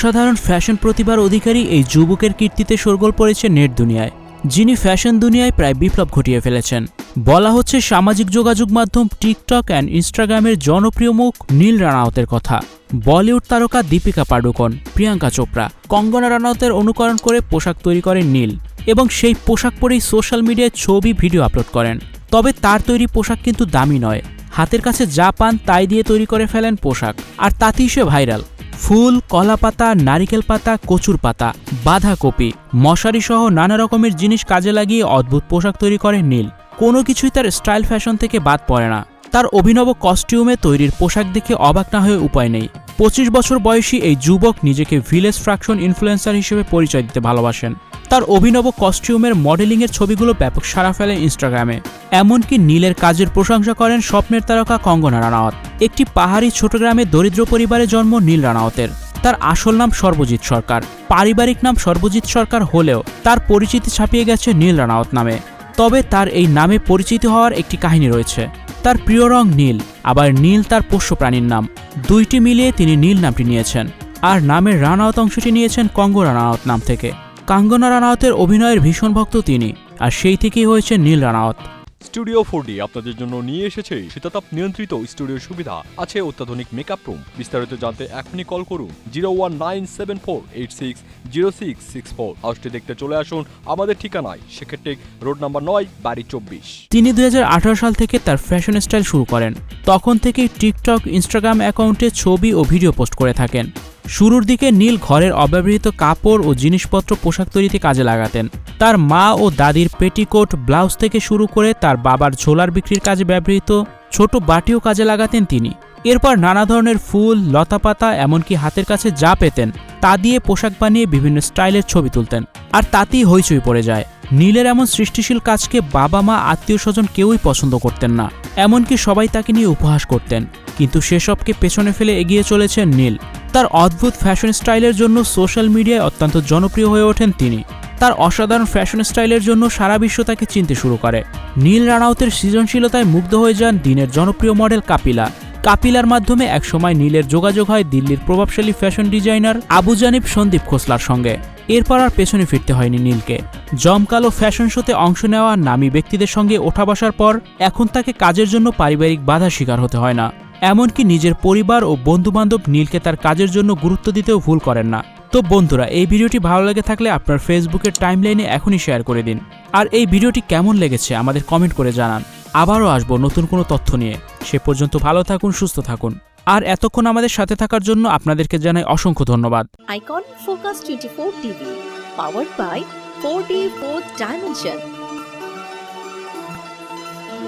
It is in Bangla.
অসাধারণ ফ্যাশন প্রতিভার অধিকারী এই যুবকের কীর্তিতে শোরগোল পড়েছে নেট দুনিয়ায়, যিনি ফ্যাশন দুনিয়ায় প্রায় বিপ্লব ঘটিয়ে ফেলেছেন। বলা হচ্ছে সামাজিক যোগাযোগ মাধ্যম টিকটক অ্যান্ড ইনস্টাগ্রামের জনপ্রিয় মুখ নীল রানাওতের কথা। বলিউড তারকা দীপিকা পাডুকোন, প্রিয়াঙ্কা চোপড়া, কঙ্গনা রানাওতের অনুকরণ করে পোশাক তৈরি করেন নীল এবং সেই পোশাক পরেই সোশ্যাল মিডিয়ায় ছবি, ভিডিও আপলোড করেন। তবে তার তৈরি পোশাক কিন্তু দামি নয়। হাতের কাছে যা পান তাই দিয়ে তৈরি করে ফেলেন পোশাক, আর তাতেই সে ভাইরাল। ফুল, কলা পাতা, নারিকেল পাতা, কচুর পাতা, বাঁধাকপি, মশারি সহ নানা রকমের জিনিস কাজে লাগিয়ে অদ্ভুত পোশাক তৈরি করেন নীল। কোনো কিছুই তার স্টাইল ফ্যাশন থেকে বাদ পড়ে না। তার অভিনব কস্টিউমে তৈরির পোশাক দেখে অবাক না হয়ে উপায় নেই। পঁচিশ বছর বয়সী এই যুবক নিজেকে ভিলেজ ফ্র্যাকশন ইনফ্লুয়েন্সার হিসেবে পরিচয় দিতে ভালোবাসেন। তার অভিনব কস্টিউমের মডেলিংয়ের ছবিগুলো ব্যাপক সারা ফেলে ইনস্টাগ্রামে। এমনকি নীলের কাজের প্রশংসা করেন স্বপ্নের তারকা কঙ্গনা রানাওয়াত। একটি পাহাড়ি ছোট গ্রামে দরিদ্র পরিবারে জন্ম নীল রানাওয়াতের। তার আসল নাম সর্বজিৎ সরকার। পারিবারিক নাম সর্বজিৎ সরকার হলেও তার পরিচিতি ছাপিয়ে গেছে নীল রানাওয়াত নামে। তবে তার এই নামে পরিচিত হওয়ার একটি কাহিনী রয়েছে। তার প্রিয় রং নীল, আবার নীল তার পোষ্য প্রাণীর নাম। দুইটি মিলিয়ে তিনি নীল নামটি নিয়েছেন। আর নামের রানাওয়াত অংশটি নিয়েছেন কঙ্গনা রানাওয়াত নাম থেকে। কাঙ্গনা রানাওয়াতের অভিনয়ের ভীষণ ভক্ত তিনি আর সেই থেকেই হয়েছে নীল রানাওয়াত। স্টুডিও ফোর আপনাদের জন্য নিয়ে এসেছে শীতাতাপ নিয়ন্ত্রিত স্টুডিও সুবিধা। আছে অত্যাধুনিক মেকআপ রুম বিস্তারিত জানতে এখনই কল করুন zero one nine seven four eight six zero six six four হাউসটি দেখতে চলে আসুন আমাদের ঠিকানায়। সেক্ষেত্রে রোড নাম্বার নয় বাড়ি চব্বিশ। তিনি দুই হাজার আঠারো সাল থেকে তার ফ্যাশন স্টাইল শুরু করেন। তখন থেকেই টিকটক ইনস্টাগ্রাম অ্যাকাউন্টে ছবি ও ভিডিও পোস্ট করে থাকেন। শুরুর দিকে নীল ঘরের অব্যবহৃত কাপড় ও জিনিসপত্র পোশাক তৈরিতে কাজে লাগাতেন। তার মা ও দাদির পেটিকোট, ব্লাউজ থেকে শুরু করে তার বাবার ঝোলার বিক্রির কাজে ব্যবহৃত ছোট বাটিও কাজে লাগাতেন তিনি। এরপর নানা ধরনের ফুল, লতাপাতা, এমনকি হাতের কাছে যা পেতেন, তা দিয়ে পোশাক বানিয়ে বিভিন্ন স্টাইলের ছবি তুলতেন। আর তাতেই হইচই পড়ে যায়। নীলের এমন সৃষ্টিশীল কাজকে বাবা মা আত্মীয় স্বজন কেউই পছন্দ করতেন না। এমনকি সবাই তাকে নিয়ে উপহাস করতেন। কিন্তু সেসবকে পেছনে ফেলে এগিয়ে চলেছেন নীল। তার অদ্ভুত ফ্যাশন স্টাইলের জন্য সোশ্যাল মিডিয়ায় অত্যন্ত জনপ্রিয় হয়ে ওঠেন তিনি। তার অসাধারণ ফ্যাশন স্টাইলের জন্য সারা বিশ্ব তাকে চিনতে শুরু করে। নীল রানাউতের সৃজনশীলতায় মুগ্ধ হয়ে যান দিনের জনপ্রিয় মডেল কাপিলা। কাপিলার মাধ্যমে একসময় নীলের যোগাযোগ হয় দিল্লির প্রভাবশালী ফ্যাশন ডিজাইনার আবু জানিব সন্দীপ খোসলার সঙ্গে। এরপর আর পেছনে ফিরতে হয়নি নীলকে। জমকালো ফ্যাশন শোতে অংশ নেওয়া নামী ব্যক্তিদের সঙ্গে ওঠা বসার পর এখন তাকে কাজের জন্য পারিবারিক বাধা শিকার হতে হয় না। এমনকি নিজের পরিবার ও বন্ধুবান্ধব নীলকে তার কাজের জন্য গুরুত্ব দিতেও ভুল করেন না। তো বন্ধুরা এই ভিডিওটি ভালো লেগে থাকলে আপনার ফেসবুকের টাইমলাইনে এখনই শেয়ার করে দিন। আর এই ভিডিওটি কেমন লেগেছে আমাদের কমেন্ট করে জানান। আবারও আসব নতুন কোনো তথ্য নিয়ে। সে পর্যন্ত ভালো থাকুন সুস্থ থাকুন। আর এতক্ষণ আমাদের সাথে থাকার জন্য আপনাদেরকে জানাই অসংখ্য ধন্যবাদ। Icon Focus 24 TV, powered by 4D 4th Dimension.